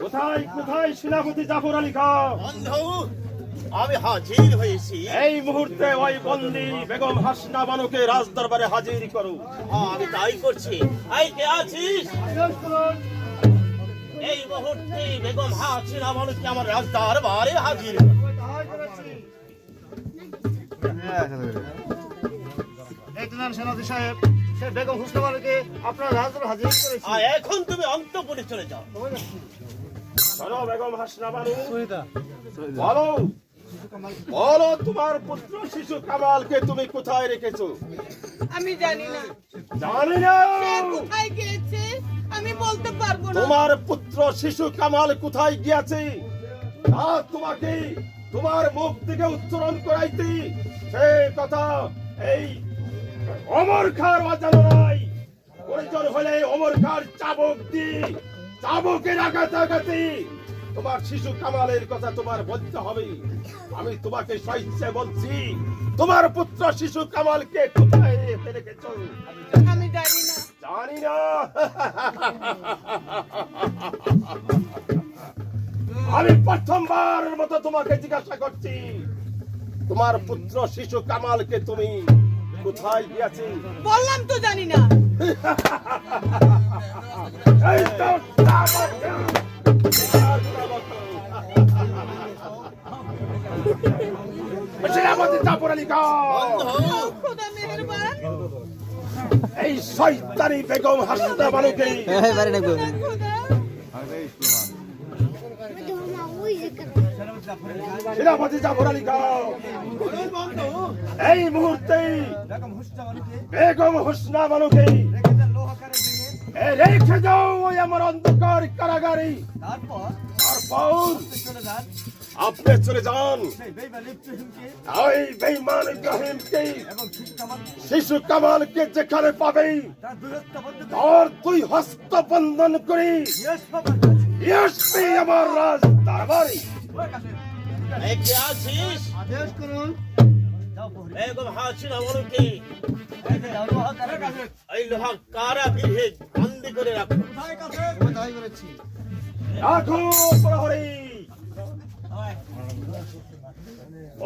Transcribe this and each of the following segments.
কোথায় কোথায় সেনাপতি জাফর আলী খান আমি হাজির হয়েছি। এই মুহূর্তে ওই বন্দি বেগম হাসনা বানুকে রাজ দরবারে হাজির করো। হ্যাঁ, আমি তাই করছি। এই কে আছিস? এই মুহূর্তে বেগম হাসিনা মানুষকে আমার রাজদারবারে হাজির এই তো সেনাপতি সাহেব বেগম আপনার হাজির করেছি। আর এখন তুমি অন্তপুরে চলে যাও। বেগম হাসনা বানু বলো বলো তোমার পুত্র শিশু কামালকে তুমি কোথায় রেখেছো? আমি জানি না। জানি না। কোথায় গিয়েছে আমি বলতে পারব না। তোমার পুত্র শিশু কামাল কোথায় গিয়াছে? তা তোমাকে তোমার মুখ থেকে উচ্চারণ করাইতে সে কথা এই অমর খার অজানো নাই। প্রয়োজন হলে অমর খার চাবক দি। চাবকের আঘাত আঘাতে তোমার শিশু কামালের কথা তোমার বলতে হবে। আমি তোমাকে সহিচ্ছে বলছি তোমার পুত্র শিশু কামালকে কোথায় রেখেছ আমি জানি না। জানি না। আমি প্রথমবার মতো তোমাকে জিজ্ঞাসা করছি তোমার পুত্র শিশু কামালকে তুমি কোথায় গিয়েছি? বললাম তো জানি না। এই তো তামাক। সেনাপতি জাফর আলী খান বন্ধু খোদা মেহেরবান এই শয়তানি বেগম হাসনা বানুকে খোদা খোদা সেনাপতি জাফর আলী খান এই মুহূর্তে বেগম হুসনা রেখে যাও ওই আমার অন্ধকার কারাগারে। তারপর আপনি চলে যান। ওই বেইমান ইব্রাহিমকে শিশু কামালকে যেখানে পাবে তার দুই হস্ত বন্ধন করে আমার রাজ দরবারে কে আছিস আদেশ করুন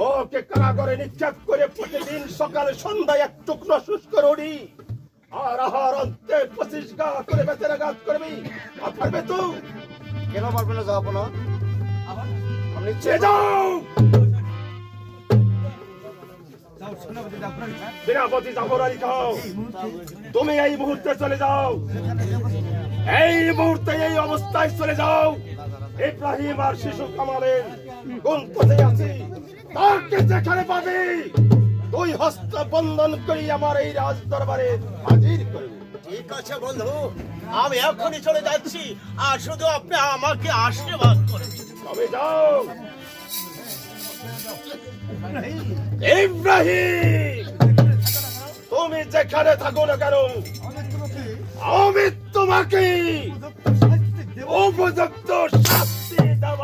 ওকে কারাগারে নিক্ষেপ করে প্রতিদিন সকালে সন্ধ্যায় এক টুকরো শুষ্ক রুটি আর আহার অন্তে পঁচিশ গা করে বেতের গাছ করবি পারবে তো কেন পারবে না যাব না নিচে যাও। তুমি এই মুহূর্তে চলে যাও। এই মুহূর্তে এই অবস্থায় চলে যাও। ইব্রাহিম আর শিশু কামালের কোন পথে আছে। তাকে যেখানে পাবে দুই হস্ত বন্ধন করি আমার এই রাজ দরবারে ঠিক আছে, বন্ধু। আমি এখনই চলে যাচ্ছি, আর শুধু আপনি আমাকে আশীর্বাদ করবেন। তবে যাও। ইব্রাহিম, তুমি যেখানে থাকো না কেন, আমি তোমাকে উপযুক্ত শাস্তি দেব।